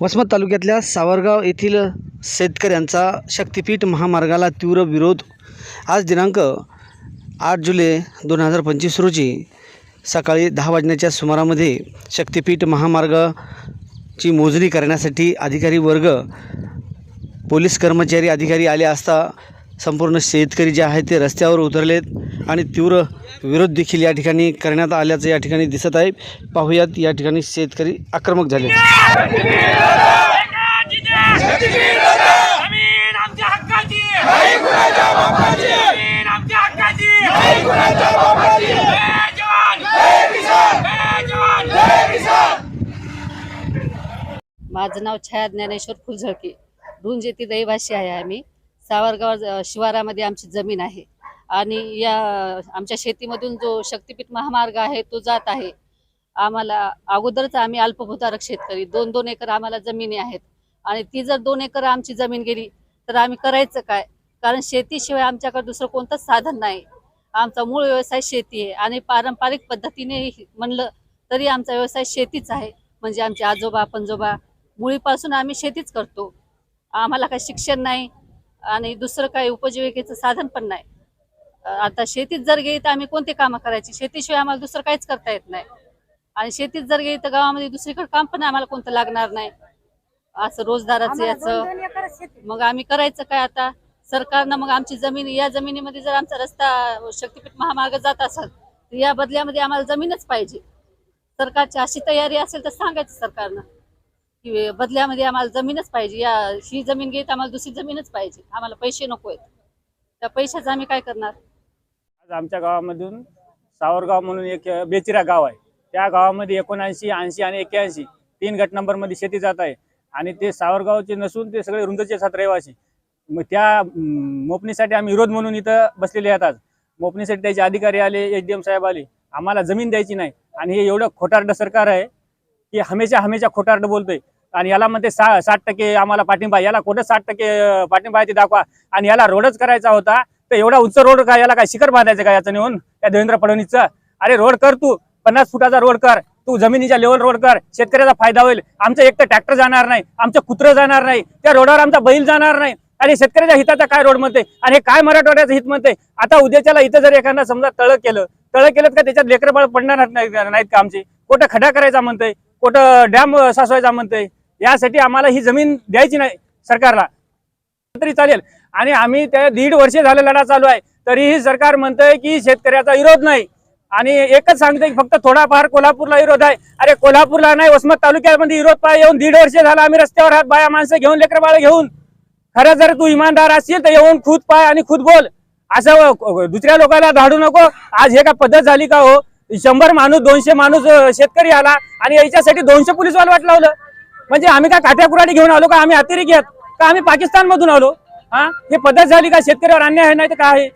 वसमत तालुक्यातल्या सावरगाव येथील शेतकऱ्यांचा शक्तिपीठ महामार्गाला तीव्र विरोध. आज दिनांक आठ जुलै दोन हजार पंचवीस रोजी सकाळी दहा वाजण्याच्या सुमारामध्ये शक्तिपीठ महामार्गाची मोजणी करण्यासाठी अधिकारी वर्ग पोलीस कर्मचारी अधिकारी आले असता संपूर्ण शेतकरी जे आहेत ते रस्त्यावर उतरलेत आणि तीव्र विरोध देखील या ठिकाणी करण्यात आल्याचं या ठिकाणी दिसत आहे. पाहूयात या ठिकाणी शेतकरी आक्रमक झाले. माझं नाव छाया ज्ञानेश्वर फुलझळके. ढुंज येथे रहिवासी आहे आम्ही. सावरगाव शिवारामध्ये आमची जमीन आहे. आणि या आमच्या शेतीमधून जो शक्तिपीठ महामार्ग आहे तो जात आहे. आम्हाला अगोदरच आम्ही अल्पभूधारक शेतकरी. दोन दोन एकर आम्हाला जमिनी आहेत. आणि ती जर दोन एकर आमची जमीन गेली तर आम्ही करायचं काय? कारण शेतीशिवाय आमच्याकडे दुसरं कोणतंच साधन नाही. आमचा मूळ व्यवसाय शेती आहे. आणि पारंपरिक पद्धतीने म्हणलं तरी आमचा व्यवसाय शेतीच आहे. म्हणजे आमचे आजोबा पंजोबा मुळीपासून आम्ही शेतीच करतो. आम्हाला काही शिक्षण नाही. आणि दुसरं काही उपजीविकेचं साधन पण नाही. आता शेतीत जर गेली तर आम्ही कोणते कामं करायची? शेतीशिवाय आम्हाला दुसरं काहीच करता येत नाही. आणि शेतीत जर गेली तर गावामध्ये दुसरीकडे काम पण आम्हाला कोणतं लागणार नाही. असं रोजगाराचं याचं. मग आम्ही करायचं काय आता? सरकारनं मग आमची जमीन या जमिनीमध्ये जर आमचा रस्ता शक्तीपीठ महामार्ग जात असेल तर या बदल्यामध्ये आम्हाला जमीनच पाहिजे. सरकारची अशी तयारी असेल तर सांगायचं सरकारनं. की बदल्यामध्ये आम्हाला जमीनच पाहिजे. या ही जमीन घेत आम्हाला दुसरी जमीनच पाहिजे. आम्हाला पैसे नको आहेत. त्या पैशाचं आम्ही काय करणार? आज आमच्या गावामधून सावरगाव म्हणून एक बेचिरा गाव आहे. त्या गावामध्ये एकोणऐंशी ऐंशी आणि एक्क्याऐंशी तीन गट नंबरमध्ये शेती जात आहे. आणि ते सावरगावचे नसून ते सगळे रुंदचे असतात रहिवासी. मग त्या मोपणीसाठी आम्ही विरोध म्हणून इथं बसलेले आहेत आज. मोपणीसाठी त्याचे अधिकारी आले एच डी एम साहेब आले. आम्हाला जमीन द्यायची नाही. आणि हे एवढं खोटारडं सरकार आहे की हमेशा हमेशा खोटारडं बोलतोय. आणि याला म्हणते सा साठ टक्के आम्हाला पाठिंबा याला कुठं साठ टक्के पाठिंबा आहे ते दाखवा. आणि याला रोडच करायचा होता तर एवढा उंच रोड का याला काय शिखर बांधायचं का याचं नेऊन? त्या देवेंद्र फडणवीसचं. अरे रोड कर तू. पन्नास फुटाचा रोड कर. तू जमिनीच्या लेवल रोड कर. शेतकऱ्याचा फायदा होईल. आमचं एक तर ट्रॅक्टर जाणार नाही. आमचं कुत्रं जाणार नाही. त्या रोडावर आमचा बैल जाणार नाही. आणि शेतकऱ्याच्या हिताचा काय रोड म्हणते? आणि हे काय मराठवाड्याचं हित म्हणते? आता उद्याच्याला इथं जर एखादा समजा तळ केलं तळ केलं का त्याच्यात लेकरबाळ पडणार नाही नाहीत का आमचे? कुठं खडा करायचा म्हणतंय? कुठं डॅम सासवायचा म्हणतंय? यासाठी आम्हाला ही जमीन द्यायची नाही सरकारला. तरी चालेल. आणि आम्ही त्या दीड वर्षे झाले लढा चालू आहे. तरीही सरकार म्हणतंय की शेतकऱ्याचा विरोध नाही. आणि एकच सांगते की फक्त थोडाफार कोल्हापूरला विरोध आहे. अरे कोल्हापूरला नाही वसमत तालुक्यामध्ये विरोध पाय येऊन दीड वर्ष झाला आम्ही रस्त्यावर आहात बाया माणसं घेऊन लेकर बाळ घेऊन. खरं जर तू इमानदार असशील तर येऊन खुद पाय आणि खुद बोल. असं दुसऱ्या लोकांना धाडू नको. आज हे का पद्धत झाली का हो? शंभर माणूस दोनशे माणूस शेतकरी आला आणि याच्यासाठी दोनशे पोलीसवाला वाट लावलं. म्हणजे आम्ही काय काट्याकुराडी घेऊन आलो का? आम्ही अतिरेकी आहेत. का आम्ही पाकिस्तान मधून आलो? हा? ही पद्धत झाली का? शेतकऱ्यावर अन्याय आहे नाही तर काय आहे?